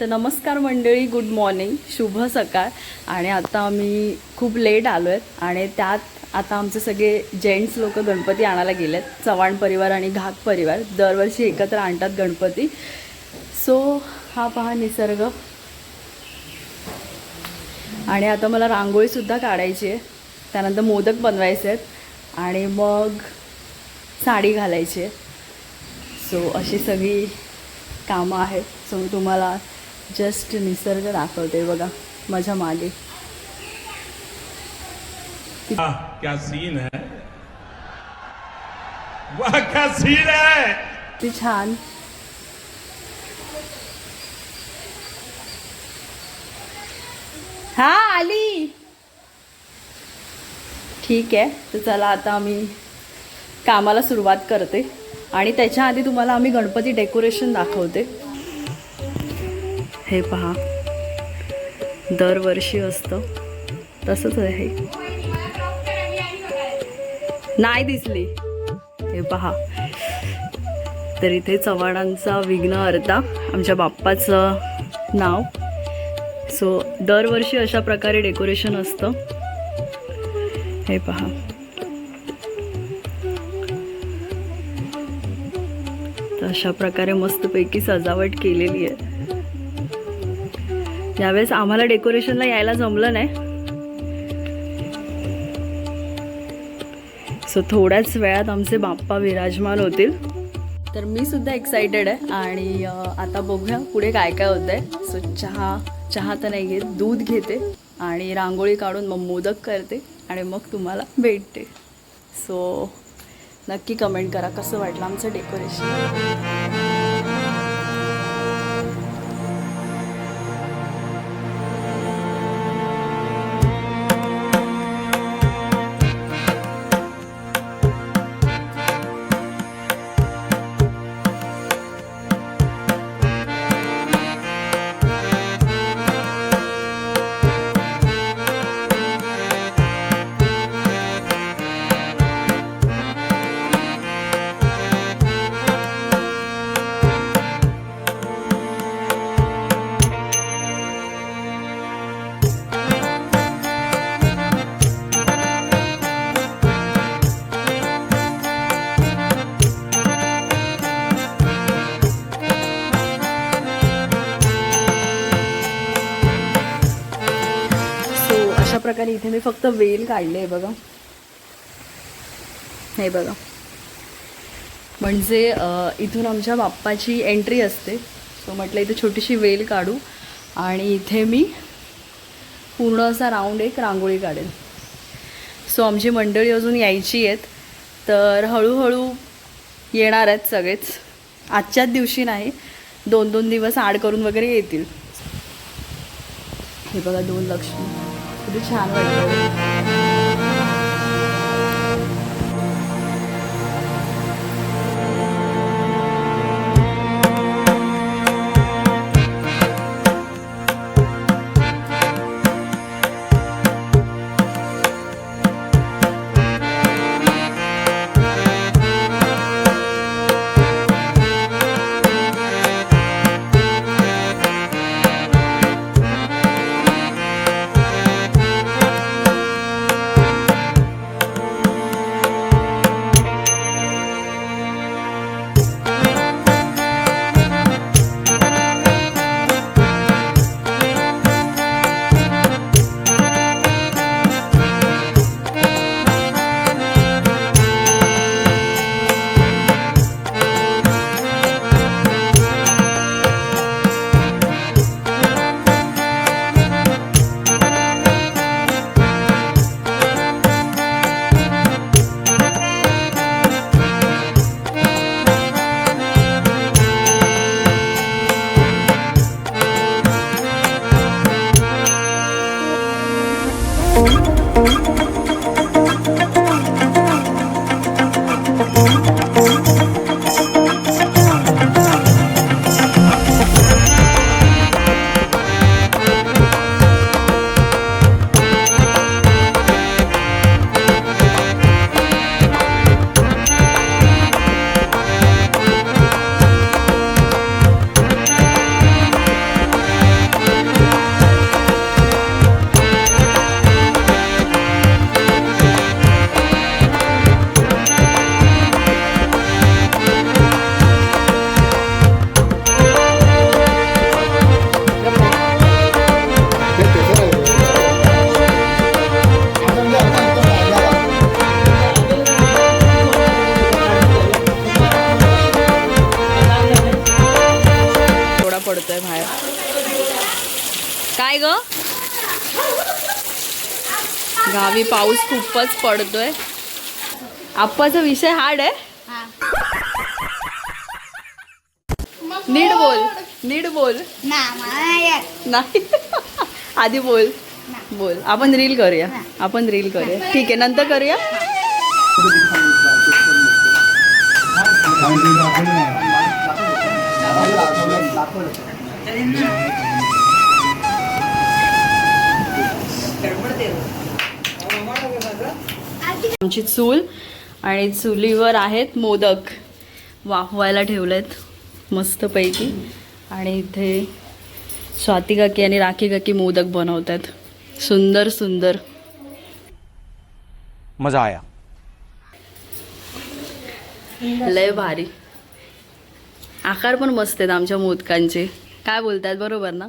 तर नमस्कार मंडळी गुड मॉर्निंग शुभ सकाळ. आणि आता आम्ही खूप लेट आलो आहेत आणि त्यात आता आमचे सगळे जेंट्स लोक गणपती आणायला गेलेत. चव्हाण परिवार आणि घाक परिवार. दरवर्षी एकत्र आणतात गणपती. सो हा पहा निसर्ग. आणि आता मला रांगोळीसुद्धा काढायची आहे. त्यानंतर मोदक बनवायचे आहेत. आणि मग साडी घालायची आहे. सो अशी सगळी कामं आहेत. सो मी तुम्हाला जस्ट निसर्ग दाखवते बघा माझ्या मागे. क्या सीन है? वाह क्या सीन है? किती छान. हा आली. ठीक आहे तर चला आता आम्ही कामाला सुरुवात करते. आणि त्याच्या आधी तुम्हाला आम्ही गणपती डेकोरेशन दाखवते. हे पहा. दरवर्षी असतं. तसंच आहे नाही दिसली. हे पहा. तर इथे चव्हाणांचा विघ्न अर्था आमच्या बाप्पाचं नाव. सो दरवर्षी अशा प्रकारे डेकोरेशन असतं. हे पहा. तर अशा प्रकारे मस्तपैकी सजावट केलेली आहे. यावेळेस आम्हाला डेकोरेशनला यायला जमलं नाही. सो थोड्याच वेळात आमचे बाप्पा विराजमान होतील. तर मी सुद्धा एक्सायटेड आहे आणि आता बघूया पुढे काय काय होतं आहे सो चहा चहा तर नाही घेत दूध घेते आणि रांगोळी काढून मग मोदक करते आणि मग तुम्हाला भेटते. सो नक्की कमेंट करा कसं वाटलं आमचं डेकोरेशन आणि इथे मी फक्त वेल काढले आहे बघा. हे बघा. म्हणजे इथून आमच्या बाप्पाची एंट्री असते. सो म्हटलं इथे छोटीशी वेल काढू. आणि इथे मी पूर्ण असा राऊंड एक रांगोळी काढेल सो आमची मंडळी अजून यायची आहेत. तर हळूहळू येणार आहेत सगळेच. आजच्याच दिवशी नाही. दोन दोन दिवस आड करून वगैरे येतील. हे बघा दोन लक्ष्मी. किती गावी पाऊस खूपच पडतोय. आप्पाचा विषय हार्ड आहे. नीट बोल नीट बोल. नाही. आधी बोल बोल. आपण रील करूया. आपण रील करूया. ठीक आहे नंतर करूया. आमची चूल आणि चुलीवर आहेत मोदक. वाफवायला ठेवलेत मस्तपैकी. आणि इथे स्वाती काकी आणि राखी काकी मोदक बनवतात. सुंदर सुंदर. मजा आया. लय भारी. आकार पण मस्त आहेत आमच्या मोदकांचे. काय बोलतात बरोबर ना?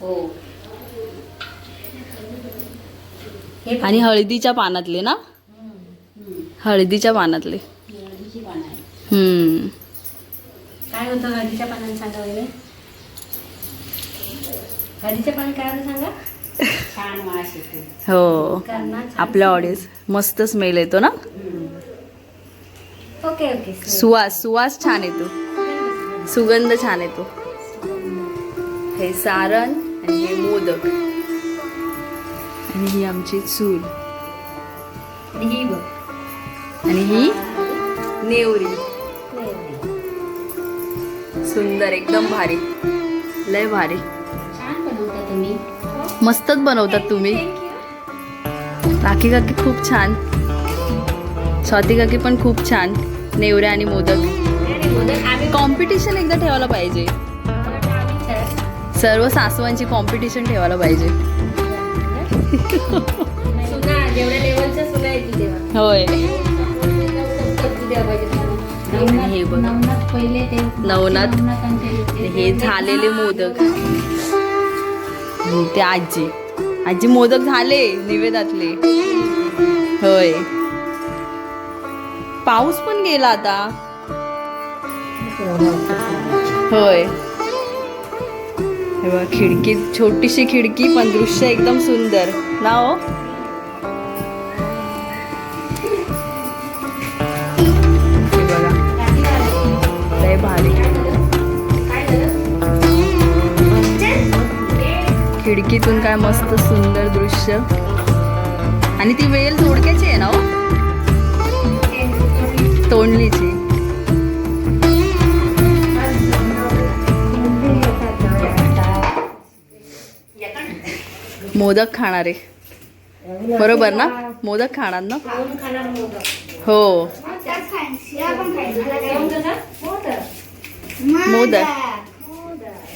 हो. आणि हळदीच्या पानातले ना? हळदीच्या पानातले. हळदीची पानं. आहे हम्म. काय होतं हळदीच्या पानाने सांगा वगैरे हळदीच्या पानं काय होतं सांगा? छान वास येते हो. आपल्या ऑडियन्स मस्त स्मेल येतो ना. Okay okay. सुवास सुवास छान येतो. सुगंध छान येतो. हे सारण आणि हे मोदक. आणि ही आमची चूल. आणि ही बघ. ही नेवरी. नेवरी. सुंदर एकदम भारी. लय भारी. छान बनवता तुम्ही. मस्तच बनवतात तुम्ही. राखी काकी खूप छान. स्वाती काकी पण खूप छान. नेवऱ्या आणि मोदक. आणि मोदक. आम्ही कॉम्पिटिशन एकदा ठेवायला पाहिजे. सर्व सासवांची कॉम्पिटिशन ठेवायला पाहिजे. होय. नवनाथ हे बघ. नवनाथ. हे झालेले मोदक. हे ते आजी. आजी मोदक झाले निवेदातले. होय. पाऊस पण गेला आता. होय. खिडकी छोटीशी खिडकी पण दृश्य एकदम सुंदर. ना हे? खिडकीतून काय मस्त सुंदर दृश्य. आणि ती वेल थोडक्याची आहे ना हो? तोंडलीची. मोदक खाणारे. बरोबर ना? मोदक खाणार ना? हो. मोदक.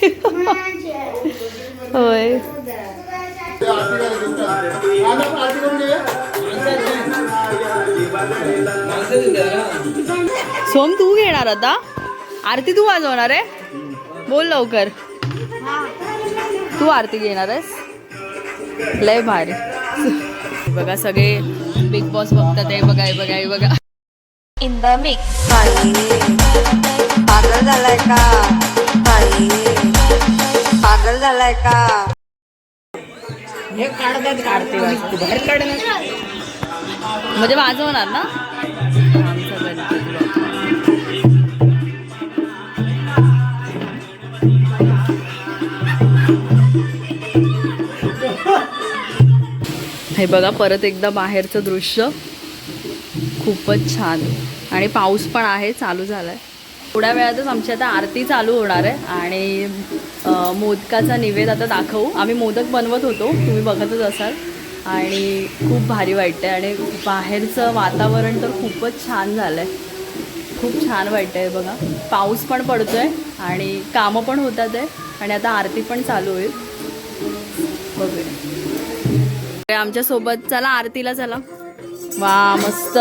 होय. सोम तू घेणार आता? आरती तू वाजवणार आहे? बोल लवकर. तू आरती घेणार आहेस? लय भारी. बघा सगळे बिग बॉस बघतात हे बघा हे बघा हे बघा. इन द मिक्स पागल झालाय का? पागल झालाय का? म्हणजे वाजवणार ना. आमचा गणपती बाप्पा. हे बघा परत एकदा बाहेरचं दृश्य खूपच छान. आणि पाऊस पण आहे चालू झालाय. थोड्या वेळातच आमची आता आरती चालू होणार आहे. आणि मोदकाचा निवेद आता दाखवू. आम्ही मोदक बनवत होतो. तुम्ही बघतच असाल. आणि खूप भारी वाटतं आहे आणि बाहेरचं वातावरण तर खूपच छान झालं आहे खूप छान वाटतंय बघा. पाऊस पण पडतो आहे आणि कामं पण होतात आहे. आणि आता आरती पण चालू होईल. बघूया. आमच्यासोबत चला आरतीला चला. वा मस्त.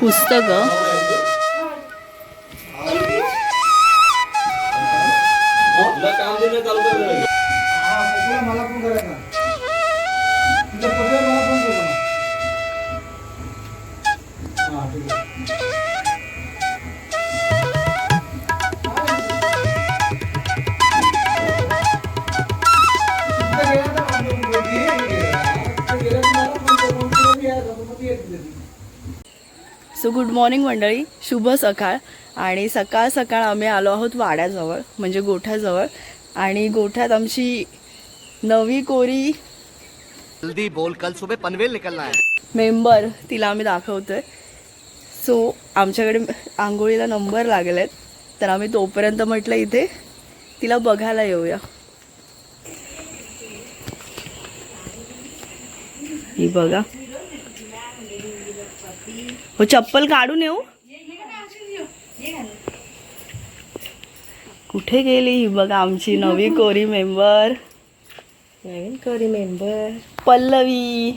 पुस्तक. मला सो गुड मॉर्निंग मंडळी. शुभ सकाळ. आणि सकाळ सकाळ आम्ही आलो आहोत वाड्याजवळ म्हणजे गोठ्याजवळ. आणि गोठ्यात आमची नवी कोरी जल्दी बोल. कल सुबह पनवेल निकलना है. मेंबर तिला आम्ही दाखवतोय. सो आमच्याकडे आंघोळीला नंबर लागलेत. तर आम्ही तोपर्यंत म्हटलं इथे तिला बघायला येऊया. ही बघा. हो चप्पल काढून येऊ? कुठे गेली? ही बघा आमची नवी कोरी मेंबर. नवीन कोरी मेंबर. पल्लवी.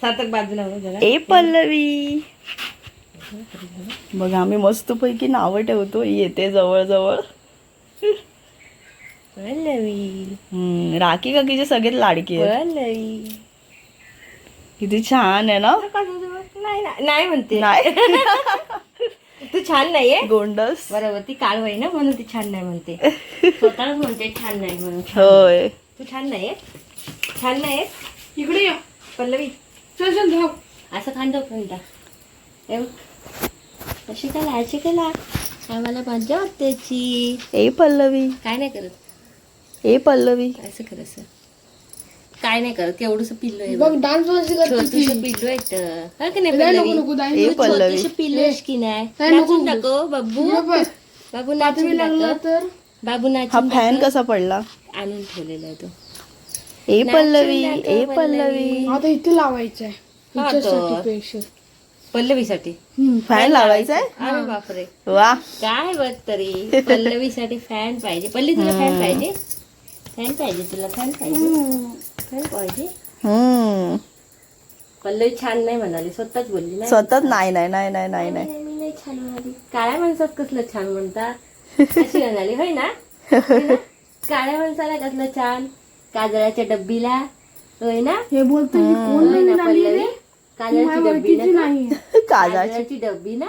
सातक बाजूला हो ए पल्लवी. बघा आम्ही मस्तपैकी नावं ठेवतो. येते जवळ जवळ पल्लवी. हम्म, राखी काकीचे सगळ्यात लाडकी पल्लवी. किती छान आहे ना? नाही ना- नाही म्हणते. नाही. तू छान नाहीये? गोंडस. बरोबर ती काळ आहे ना म्हणून ती छान नाही म्हणते. स्वतःच म्हणते छान नाही म्हणून. होय. तू छान नाहीये? छान नाहीये? इकडे ये. पल्लवी. चल चल धाव. असं खान जाऊ कोणता अशी कला अशी कला आम्हाला मजा वाटते ए पल्लवी. काय नाही करत. ए पल्लवी. असं कर असं. काय नाही करत केवढस पिल्लो आहे बघ डान्स छोटूस पिल्लो आहे हा की नाही पल्लवी? ए तू पल्लवी. छोटूस पिल्लो आहेस की नाही? नाचून दाखव बाबू. बाबू नाचून दाखव. बाबू हा नाचून फॅन. कसा पडला? आणून ठेवलेला आहे तो. ए पल्लवी ए पल्लवी. आता इथे लावायचं आहे. हा पल्लवीसाठी? फॅन लावायचा आहे? अरे बापरे. वा. काय बघ तरी. पल्लवीसाठी फॅन पाहिजे. पल्ली तुला फॅन पाहिजे? फॅन पाहिजे तुला फॅन पाहिजे. हम्म. पल्लवी छान नाही म्हणाली स्वतःच बोलली नाही. सतत नाही नाही नाही नाही नाही नाही नाही, मी नाही छान म्हणाली. काळ्या माणसात कसलं छान म्हणतात अशी म्हणाली होय ना? काळ्या माणसाला कसलं छान? काजळाच्या डब्बीला होय ना? हे बोलतो कोण होय ना पल्लवी? काजळाची डब्बी नाही. काजळाची डब्बी ना?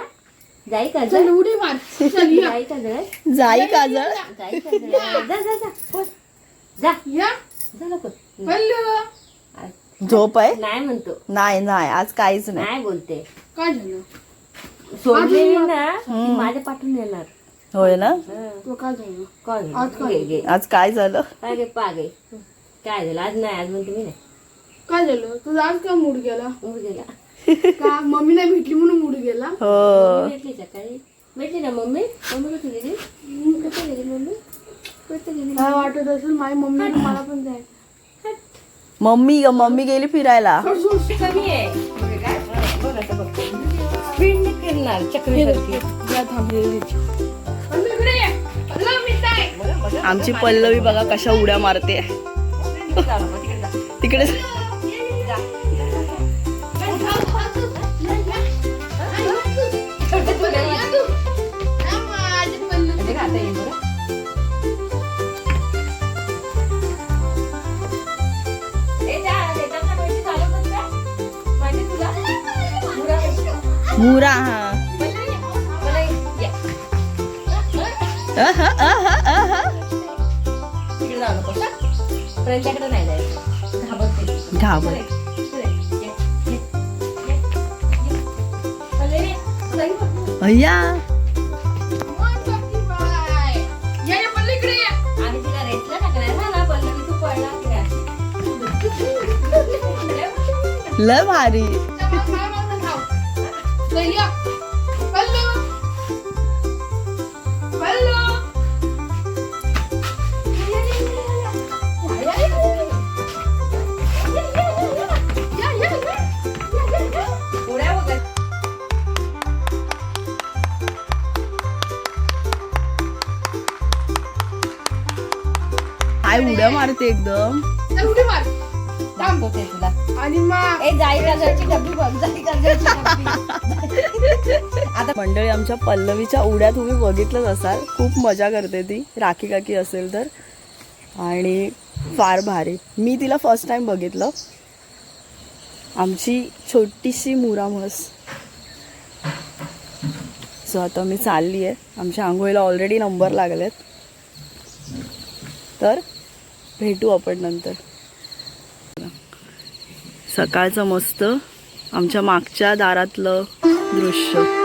जाई काजळ? उडी मार. जाई काजळ? जाई काजळ? जाई काजळ? जा जा जा. जा. या. जा लवकर. झोप आहे? नाही म्हणतो. नाही नाही आज काहीच नाही. नाही बोलते. काय झालं? ना ती माझ्या पाठवून येणार होय ना. तो काय झालं? कोण घे घे. आज काय झालं? काय गे पा गे. काय झालं? आज नाही आज म्हणते मी नाही. काय झालं? तुझा आज का मूड गेला? मूड गेला. का मम्मी नाही भेटली म्हणून मूड गेला? हो. भेटली सकाळी. भेटली ना मम्मी? मम्मी कुठे गेली? कुठे गेली मम्मी? कुठे गेली काय वाटत असेल माझी मम्मी मला पण जाय मम्मी ग मम्मी गेली फिरायला. आमची पल्लवी बघा कशा उड्या मारते. तिकडे पडला घाबर भैया लय भारी. उड्या वगैरे. काय उड्या मारते एकदम? चल उडी मार दाखवते तुला. आणि मग ए जाई काजळची डब्बी बघ जाई काजळची डब्बी. आता मंडळी आमच्या पल्लवीच्या उड्या तुम्ही बघितलंच असाल. खूप मजा करते ती. राखी काकी असेल तर. आणि फार भारी. मी तिला फर्स्ट टाइम बघितलं. आमची छोटीशी मुरामस. सो आता मी चालली आहे आमच्या आंघोळीला ऑलरेडी नंबर लागलेत. तर भेटू आपण नंतर. सकाळचं मस्त आमच्या मागच्या दारातलं दृश्य.